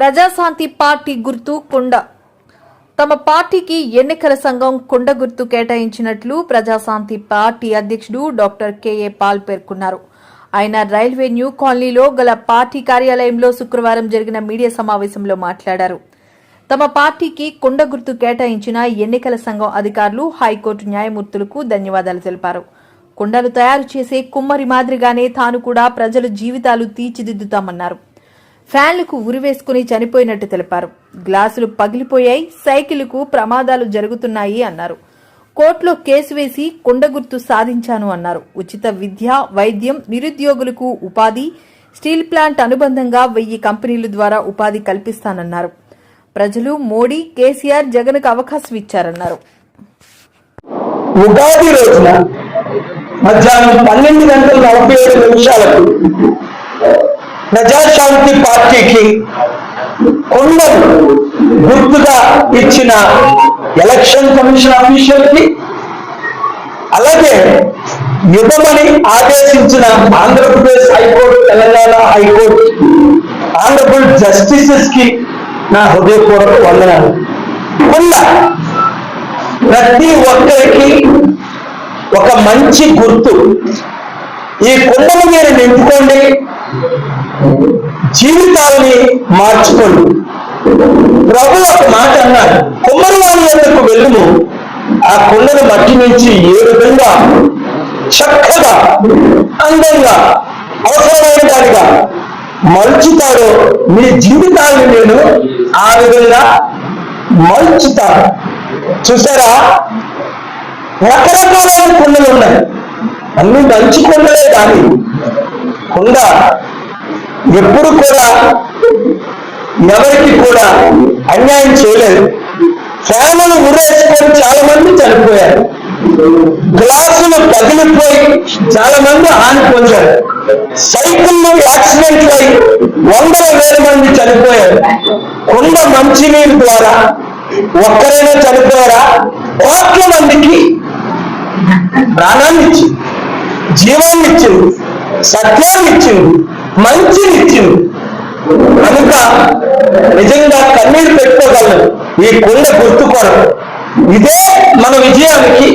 Praja Shanti party గుర్తు కొండ. తమ పార్టీకి ఎన్నికల సంఘం కొండ గుర్తు కేటాయించినట్లు ప్రజాశాంతి పార్టీ అధ్యక్షుడు డాక్టర్ కెఏ పాల్ పేర్కొన్నారు. ఆయన రైల్వే న్యూ కాలనీలో గల పార్టీ కార్యాలయంలో శుక్రవారం జరిగిన మీడియా సమావేశంలో మాట్లాడారు. తమ పార్టీకి కొండ గుర్తు కేటాయించిన ఎన్నికల సంఘం అధికారులు హైకోర్టు న్యాయమూర్తులకు ధన్యవాదాలు తెలిపారు. కొండలు తయారు చేసే కుమ్మరి మాదిరిగానే తాను కూడా ప్రజల జీవితాలు తీర్చిదిద్దుతామన్నారు. ఫ్యాన్లకు ఉరివేసుకుని చనిపోయినట్టు తెలిపారు. గ్లాసులు పగిలిపోయాయి సైకిల్కు ప్రమాదాలు జరుగుతున్నాయి అన్నారు. కోర్టులో కేసు వేసి కుండ గుర్తు సాధించాను అన్నారు. ఉచిత విద్య వైద్యం నిరుద్యోగులకు ఉపాధి స్టీల్ ప్లాంట్ అనుబంధంగా వెయ్యి కంపెనీల ద్వారా ఉపాధి కల్పిస్తానన్నారు. ప్రజలు మోడీ కేసీఆర్ జగన్కు అవకాశం ఇచ్చారన్నారు. ఉగాది రోజున మధ్యాహ్నం పన్నెండు గంటల నలభై ఏడు నిమిషాలకు ప్రజాశాంతి పార్టీకి కొండలు గుర్తుగా ఇచ్చిన ఎలక్షన్ కమిషన్ ఆఫీషియల్కి అలాగే ఇవ్వమని ఆదేశించిన Andhra Pradesh high court Telangana high court honourable జస్టిసెస్కి నా హృదయపూర్వక వందనాలు. కొండ ప్రతి ఒక్కరికి ఒక మంచి గుర్తు. ఈ కుండను మీరు నింపుకోండి. జీవితాలని మార్చుకోండి. ప్రభు ఒక మాట అన్నాడు కుమ్మరివాణి వద్దకు వెళ్ళుము. ఆ కుండను మట్టి నుంచి ఏ విధంగా చక్కగా అందంగా అవసరమైన దానిగా మలుచుతాడో మీ జీవితాన్ని నేను ఆ విధంగా మలుచుతాను. చూసారా? రకరకాలైన కుండలు ఉన్నాయి. అన్ని మంచి కుండలే కానీ కుండ ఎప్పుడు కూడా ఎవరికి కూడా అన్యాయం చేయలేదు. ఫ్యాన్లు ఉరేసుకొని చాలా మంది చనిపోయారు. గ్లాసులు పగిలిపోయి చాలా మంది హాని పొందారు. సైకిళ్ళు యాక్సిడెంట్లు అయి వందల వేల మంది చనిపోయారు. కుండ మంచినీరు ద్వారా ఒక్కరైనా చనిపోయారా? కోట్ల మందికి ప్రాణాన్ని ఇచ్చింది జీవాన్ని ఇచ్చింది. సత్యాన్ని ఇచ్చింది మంచిని ఇచ్చింది కనుక నిజంగా కన్నీరు పెట్టుకోగలను ఈ కొండ గుర్తు కొరకు. ఇదే మన విజయానికి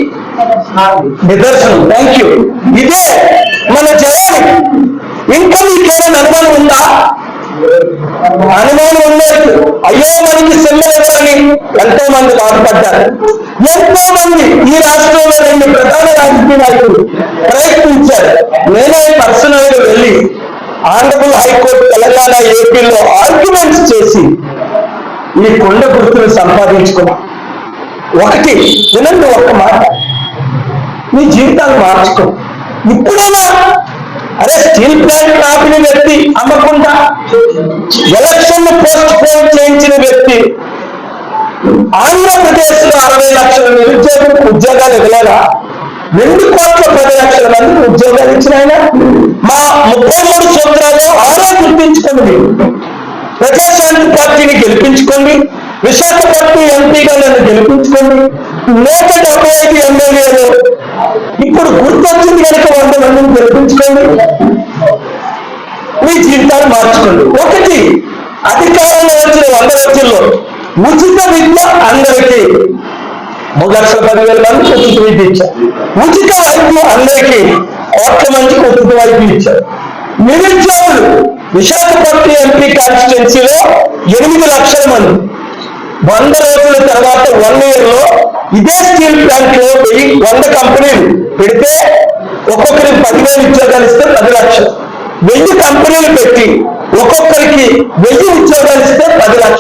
నిదర్శనం. థ్యాంక్ యూ ఇదే మన జయానికి. ఇంకా మీకేమైనా అనుమానం ఉందా? అనుమానం ఉండేది అయ్యో మనకి సెమ్మని ఎంతో మంది బాధపడ్డారు. ఎంతో మంది ఈ రాష్ట్రంలో రెండు ప్రధాన రాజకీయ నాయకులు ప్రయత్నించారు. నేనే ఆనరబుల్ హైకోర్టు తెలంగాణ ఏపీలో ఆర్గ్యుమెంట్స్ చేసి ఈ కొండ గుర్తులు సంపాదించుకున్నా. ఒకటి వినండి ఒక్క మాట. మీ జీవితాలు మార్చుకో. ఇప్పుడైనా అరే స్టీల్ ప్లాంట్ ఆపిన వ్యక్తి అమ్మకుండా ఎలక్షన్ పోస్ట్ పోన్ చేయించిన వ్యక్తి ఆంధ్రప్రదేశ్లో అరవై లక్షల నిరుద్యోగులకు ఉద్యోగాలు ఇవ్వలేదా? రెండు కోట్ల పది లక్షల మందికి ఉద్యోగాలు ఇచ్చిన ఆయన మా ముప్పై మూడు సూత్రాలు ఆరో గుర్తించుకోండి మీరు ప్రజాశాంతి పార్టీని గెలిపించుకోండి. విశాఖపట్నం ఎంపీగా నన్ను గెలిపించుకోండి. నూట డెబ్బై ఐదు ఎమ్మెల్యేలు. ఇప్పుడు గుర్తొచ్చింది కనుక వంద మందిని గెలిపించుకోండి. మీ జీవితాన్ని మార్చుకోండి. ఒకటి అధికారంలో వచ్చిన వంద రోజుల్లో ఉచిత విద్య అందరికీ మూడు లక్షల పదివేల మందికి ఉచిత విద్య ఇచ్చారు. ఉచిత వైద్యం అందరికీ కోట్ల మందికి ఉచిత వైద్యం ఇచ్చారు. నిరుద్యోగులు విశాఖపట్నం ఎంపీ కాన్స్టిట్యున్సీలో ఎనిమిది లక్షల మంది. వంద రోజుల తర్వాత వన్ ఇయర్లో ఇదే స్టీల్ ప్లాంట్లో పోయి వంద కంపెనీలు పెడితే ఒక్కొక్కరికి పదివేలు ఉద్యోగాలు ఇస్తే పది లక్షలు. వెయ్యి కంపెనీలు పెట్టి ఒక్కొక్కరికి వెయ్యి ఉద్యోగాలు ఇస్తే పది లక్షలు.